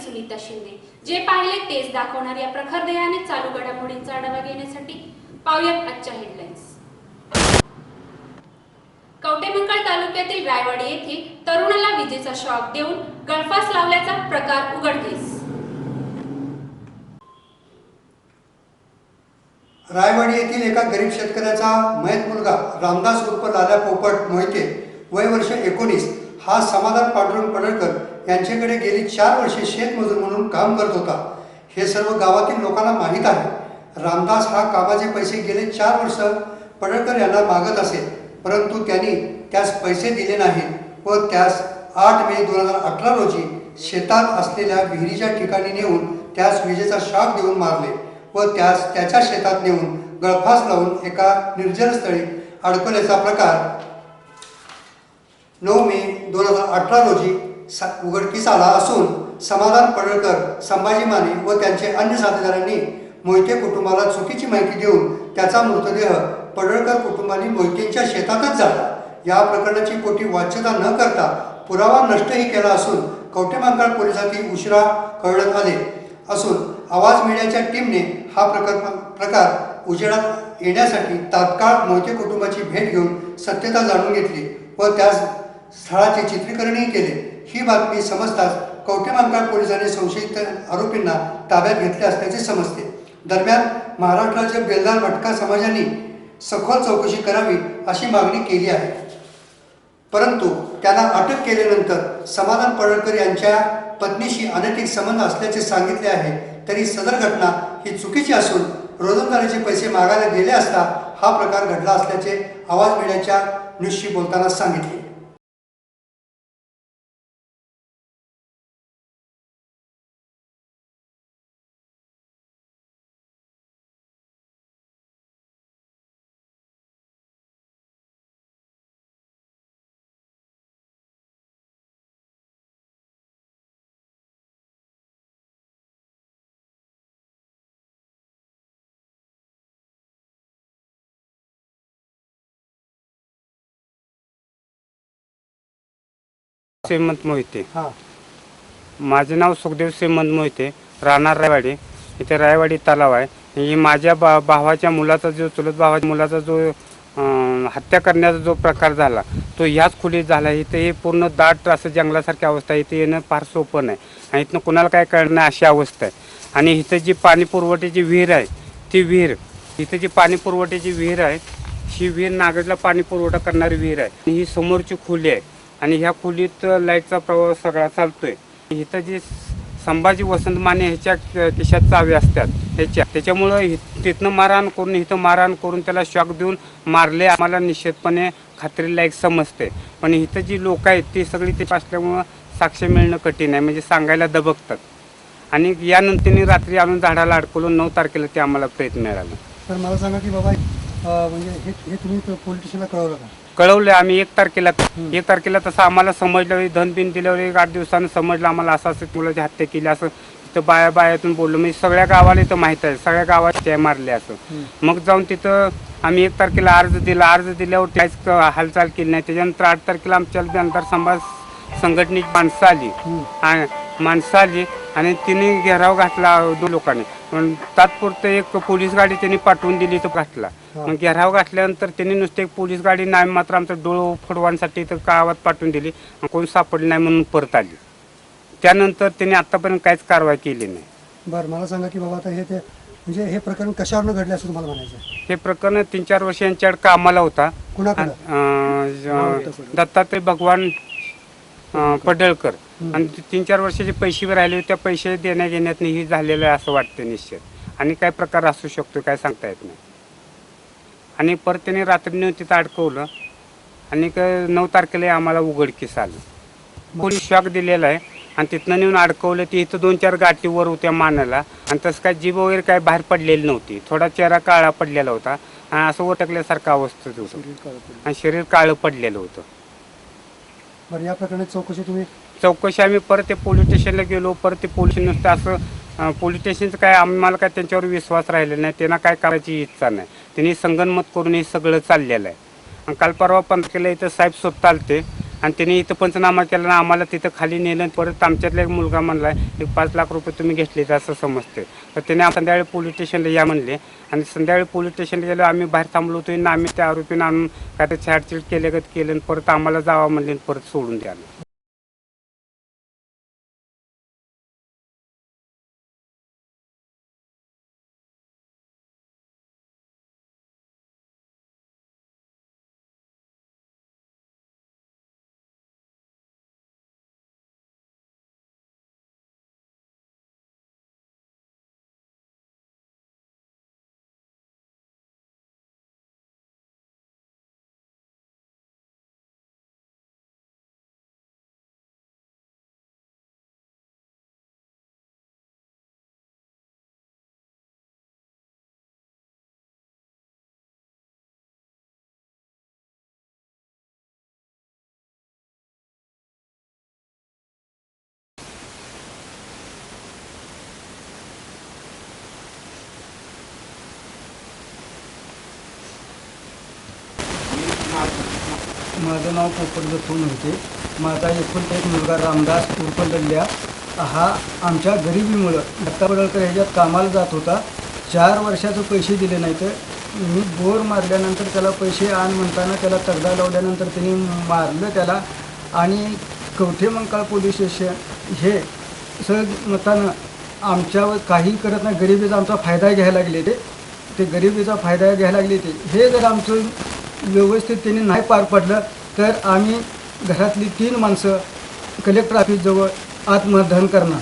स्वागत सुनीता शिंदे जे पाहिले तेच दाखवणार या प्रखर देहाने चालू घडामोडींचा आढावा घेण्यासाठी. पाहुयात आजच्या हेडलाईन्स कवटेमंगळ तालुक्यातील रायवाडी येथे तरुणाला विजेचा शॉक देऊन गळफास लावल्याचा प्रकार उघडकीस. रायवाडी येथील एका गरीब शेतकऱ्याचा मयत मुलगा रामदास उर्फ लाल्या पोपट मोहिते वय वर्ष एकोणीस हा समाधान पांडुरंग पडळकर यांच्याकडे गेली चार वर्षे शेतमजूर म्हणून काम करत होता. हे सर्व गावातील लोकांना माहीत आहे. रामदास हा कामाचे पैसे गेले चार वर्ष पडळकर यांना मागत असे. परंतु त्यांनी त्यास पैसे दिले नाहीत व त्यास आठ मे दोन हजार अठरा रोजी शेतात असलेल्या विहिरीच्या ठिकाणी नेऊन त्यास विजेचा शॉक देऊन मारले व त्यास त्याच्या शेतात नेऊन गळफास लावून एका निर्जन स्थळी अडकवल्याचा प्रकार नऊ मे दोन हजार अठरा रोजी उघडकीस आला असून समाधान पडळकर संभाजी माने व त्यांचे अन्य साथीदारांनी मोहिते कुटुंबाला चुकीची माहिती देऊन त्याचा मृतदेह पडळकर कुटुंबाने मोहितेंच्या शेतातच झाला या प्रकरणाची कोटी वाच्यता न करता पुरावा नष्टही केला असून कवटेमांकाळ पोलिसांनी उशिरा कळण्यात आले असून आवाज मीडियाच्या टीमने हा प्रकल्प प्रकार उजेडात येण्यासाठी तात्काळ मोहिते कुटुंबाची भेट घेऊन सत्यता जाणून घेतली व त्यास स्थळाचे चित्रीकरणही केले. ही बातमी समजताच कवठेमामकाळ पोलिसांनी संशयित आरोपींना ताब्यात घेतले असल्याचे समजते. दरम्यान महाराष्ट्राच्या बेलदार भटका समाजाने सखोल चौकशी करावी अशी मागणी केली आहे. परंतु त्यांना अटक केल्यानंतर समाधान पडळकर यांच्या पत्नीशी अनैतिक संबंध असल्याचे सांगितले आहे तरी सदर घटना ही चुकीची असून रोजंदारीचे पैसे मागायला गेले असता हा प्रकार घडला असल्याचे आवाज मिळण्याच्या न्यूजशी बोलताना सांगितले. श्रीमंत मोहिते. हां. माझे नाव सुखदेव श्रीमंत मोहिते राहणार रायवाडी. इथे रायवाडी तलाव आहे. ही माझ्या बा भावाच्या मुलाचा जो चुलत भावाच्या मुलाचा जो अं, हत्या करण्याचा जो प्रकार झाला तो ह्याच खोलीत झाला. इथे हे पूर्ण दाट असं जंगलासारखी अवस्था आहे. इथे येणं फार सोपं नाही. आणि इथनं कुणाला काय कळणं अशी अवस्था आहे. आणि इथं जी पाणी पुरवठ्याची विहीर आहे ती विहीर इथं जी पाणी पुरवठ्याची विहीर आहे ही विहीर नागजला पाणी पुरवठा करणारी विहीर आहे. आणि ही समोरची खोली आहे. आणि ह्या खोलीत लाईटचा प्रवाह सगळा चालतोय. इथं जे संभाजी वसंत माने ह्याच्या खिशात चावे असतात. ह्याच्या त्याच्यामुळं तिथनं मारहाण करून इथं मारहाण करून त्याला शॉक देऊन मारले आम्हाला निश्चितपणे खात्री लायक समजते पण इथं जी लोक आहेत ती सगळी ते असल्यामुळं साक्ष मिळणं कठीण आहे. म्हणजे सांगायला दबकतात. आणि यानंतर रात्री आणून झाडाला अडकलून नऊ तारखेला ते आम्हाला प्रयत्न मिळाला. तर मला सांगा की बाबा म्हणजे हे हे तुम्ही पोलीस स्टेशनला कळवलं का? कळवलं आम्ही एक तारखेला. एक तारखेला तसं आम्हाला समजलं धन बिन दिल्यावर एक आठ दिवसानं समजलं आम्हाला असं असं मुलाची हत्या केली असं तिथं बाया बायातून बोललो. म्हणजे सगळ्या गावाला इथं माहीत आहे सगळ्या गावात ते मारले असं. मग जाऊन तिथं आम्ही एक तारखेला अर्ज दिला. अर्ज दिल्यावर काहीच हालचाल केली नाही. त्याच्यानंतर आठ तारखेला आमच्या नंतर समाज संघटनेची माणसं आली. माणसं आली आणि तिने घेराव घातला दोन लोकांनी. पण तात्पुरतं एक पोलीस गाडी त्यांनी पाठवून दिली तो घातला. मग घेराव घातल्यानंतर त्यांनी नुसते एक पोलीस गाडी नाही मात्र आमचं डोळं फडवण्यासाठी तर गावात पाठवून दिली. आणि कोण सापडली नाही म्हणून परत आली. त्यानंतर त्यांनी आतापर्यंत काहीच कारवाई केली नाही. बरं मला सांगा की बाबा आता हे ते म्हणजे हे प्रकरण कशावरनं घडले असं तुम्हाला म्हणायचं आहे? हे प्रकरण तीन चार वर्ष यांच्याकडे कामाला होता. कुणाकडं? अं, ज- दत्तात्रय भगवान अं, पडळकर. आणि तीन चार वर्षाचे पैसे राहिले होते, त्या पैसे देण्या घेण्यात ही झालेलं आहे असं वाटतं निश्चित. आणि काय प्रकार असू शकतो काय सांगता येत नाही. आणि परत त्याने रात्री नेऊन तिथं अडकवलं. आणि क- नऊ तारखेला आम्हाला उघडकीस आलं. कोणी शॉक दिलेला आहे. आणि तिथनं नेऊन अडकवलं ते इथं दोन चार गाठी वर होत्या मानाला. आणि तसं काय जीभ वगैरे काय बाहेर पडलेली नव्हती. थोडा चेहरा काळा पडलेला होता. आणि असं ओटकल्यासारखं अवस्थेत होतं. आणि शरीर काळं पडलेलं होतं. बरं या प्रकरणाची चौकशी तुम्ही चौकशी आम्ही परत ते पोलीस स्टेशनला गेलो परत ते पोलीस नुसतं असं पोलीस स्टेशनचं काय आम्हाला काय त्यांच्यावर विश्वास राहिलेला नाही. त्यांना काय करायची इच्छा नाही. त्यांनी संगनमत करून हे सगळं चाललेलं आहे. काल परवा पंधरा केलं इथं साहेब स्वतः आलते. आणि त्यांनी इथं पंचनामा केला ना आम्हाला तिथं खाली नेलं आणि परत आमच्यातला एक मुलगा म्हणला एक पाच लाख रुपये तुम्ही घेतले असं समजते तर त्याने संध्याकाळी पोलीस स्टेशनला या म्हणले. आणि संध्याकाळी पोलीस स्टेशनला गेलो आम्ही बाहेर थांबलो होतो. ना आम्ही त्या आरोपीनं आणून काय ते छाडछीड केले केलं आणि परत आम्हाला जावा म्हणले आणि परत सोडून द्यालं माझं नाव पोपट दत्तून होते माझा एकुलता एक मुलगा रामदास उर्फ लल्ल्या हा आमच्या गरिबीमुळं दत्ता पडळकर ह्याच्यात कामाला जात होता. चार वर्षाचं पैसे दिले नाही तर मी बोर मारल्यानंतर त्याला पैसे आण म्हणताना त्याला तगडा लावल्यानंतर त्यांनी मारलं त्याला. आणि कवठे मंकाळ पोलीस स्टेशन हे सहज मतानं आमच्यावर काही करत नाही. गरिबीचा आमचा फायदा घ्यायला लागले ते. ते गरिबीचा फायदा घ्यायला लागले ते. हे जर आमचं व्यवस्थित त्यांनी नाही पार पडलं तर आम्ही घरातली तीन माणसं कलेक्टर ऑफिसजवळ आत्मदहन करणार.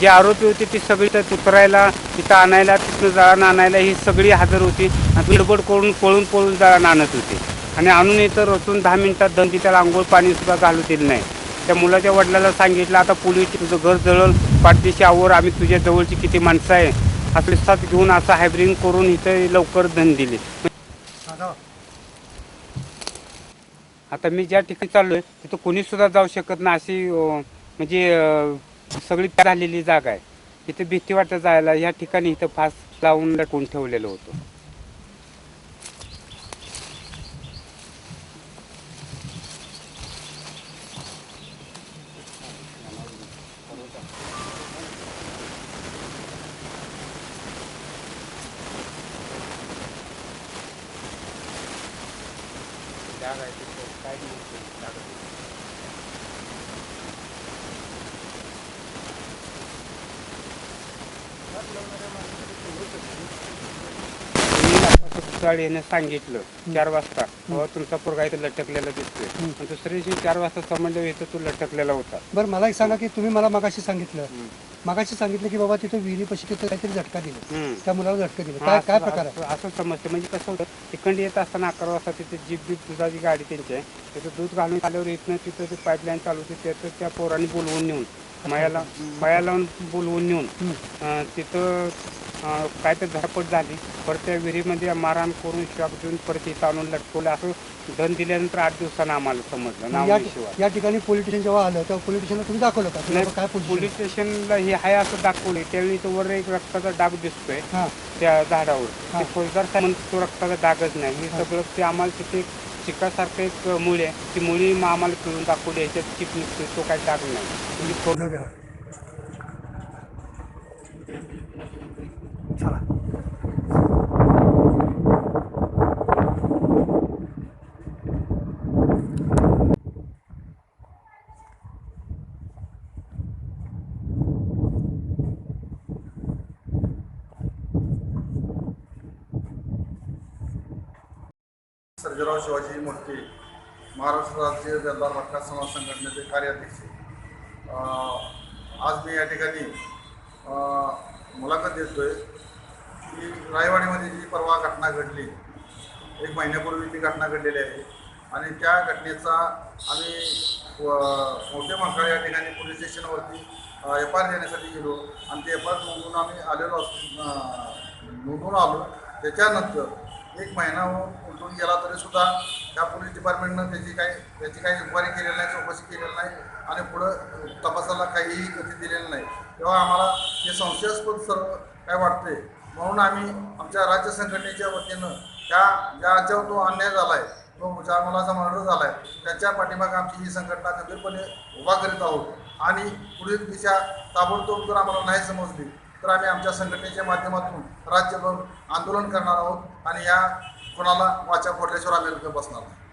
जे आरोपी होते ती सगळी तर उतरायला तिथं आणायला तिथनं जळण आणायला ही सगळी हजर होती आणि गडबड करून पळून पळून जळण आणत होते. आणि आणून इथं रचून दहा मिनिटात दंती त्याला आंघोळ पाणी सुद्धा घालू दिलं नाही. त्या मुलाच्या वडिलाला सांगितलं आता पोलीस तुझं घर जळल पाठदेशी आवर आम्ही तुझ्या जवळची किती माणसं आहे असं साथ घेऊन असं हायब्रिंग करून इथं लवकर धन दिले. आता मी ज्या ठिकाणी चाललोय तिथं कोणी सुद्धा जाऊ शकत नाही अशी म्हणजे सगळी राहिलेली झालेली जागा आहे. इथे भीती वाटत जायला या ठिकाणी इथं फास लावून लटवून ठेवलेलं होतं. जागा आहे तिथं काय नव्हतं जागा. सकाळी याने सांगितलं चार वाजता. बाबा तुमचा पोरगा इथं लटकलेला दिसतोय. आणि दुसऱ्या दिवशी चार वाजता समजलं इथं तो लटकलेला होता. बरं मला एक सांगा की तुम्ही मला मगाशी सांगितलं. मगाशी सांगितलं की बाबा तिथं विहिरीपाशी तिथं काहीतरी झटका दिला. त्या मुलाला झटका दिला. काय काय प्रकार आहे? असं- समजतं. म्हणजे कसं होतं तिकडे येत असताना अकरा वाजता तिथे जीप बीप दुधाची गाडी त्यांची आहे. तिथं दूध घालून आल्यावर इथनं तिथं ते पाईपलाईन चालू होती त्याचं त्या पोरांनी बोलवून नेऊन मयाला मया लावून बोलवून नेऊन अं, तिथं अं, काय तर धडपड झाली. परत त्या विहिरीमध्ये मारहाण करून शॉक देऊन परत इथं आणून लटकवलं. असं धन दिल्यानंतर आठ दिवसानं आम्हाला समजलं. नाव या शिवाय. या ठिकाणी पोलीस स्टेशन जेव्हा आलं तेव्हा पोलीस स्टेशनला तुम्ही दाखवलं का? तुम्ही काय पोलीस पोलीस स्टेशनला हे आहे असं दाखवले त्यावेळी तो वर एक रक्ताचा डाग दिसतोय हां. त्या झाडावर. ते फौजदार साहेब म्हणतात तो रक्ताचा डागच नाही. हे. सगळं ते आम्हाला तिथे एक चिकासारखं एक मुळी आहे. ती मुळी मग आम्हाला पिळून दाखवली. ह्याच्यात चिप निघतो तो काही डाग नाही. म्हणजे चला. सर्जराव शिवाजी मोठे महाराष्ट्र राज्य दरबार भटका समाज संघटनेचे कार्याध्यक्ष. आज मी या ठिकाणी मुलाखत देतो आहे की रायवाडीमध्ये जी परवा घटना घडली एक महिन्यापूर्वी ती घटना घडलेली आहे. आणि त्या घटनेचा आम्ही मोठे मांकाळ या ठिकाणी पोलीस स्टेशनवरती एफ आय आर देण्यासाठी गेलो. आणि ते एफ आय आर नोंदवून आम्ही आलेलो असतो अं, नोंदवून आलो. त्याच्यानंतर एक महिना हो- उलटून गेला तरी सुद्धा त्या पोलीस डिपार्टमेंटनं त्याची काही त्याची काही इन्क्वायरी केलेली नाही चौकशी केलेली नाही आणि पुढं तपासाला काहीही गती दिलेली नाही. तेव्हा आम्हाला हे संशयास्पद सर्व काय वाटते म्हणून आम्ही आमच्या राज्य संघटनेच्या वतीनं त्या ज्याच्यावर तो अन्याय झाला आहे तो ज्या मुलाचा मर्डर झाला आहे त्याच्या पाठीमागे आमची ही संघटना गंभीरपणे उभा करीत आहोत. आणि पुढील दिशा ताबडतोब जर आम्हाला नाही समजली. तर आम्ही आमच्या संघटनेच्या माध्यमातून राज्यभर आंदोलन करणार आहोत आणि या कोणाला वाचा फोडल्याशिवाय आम्ही बसणार नाही.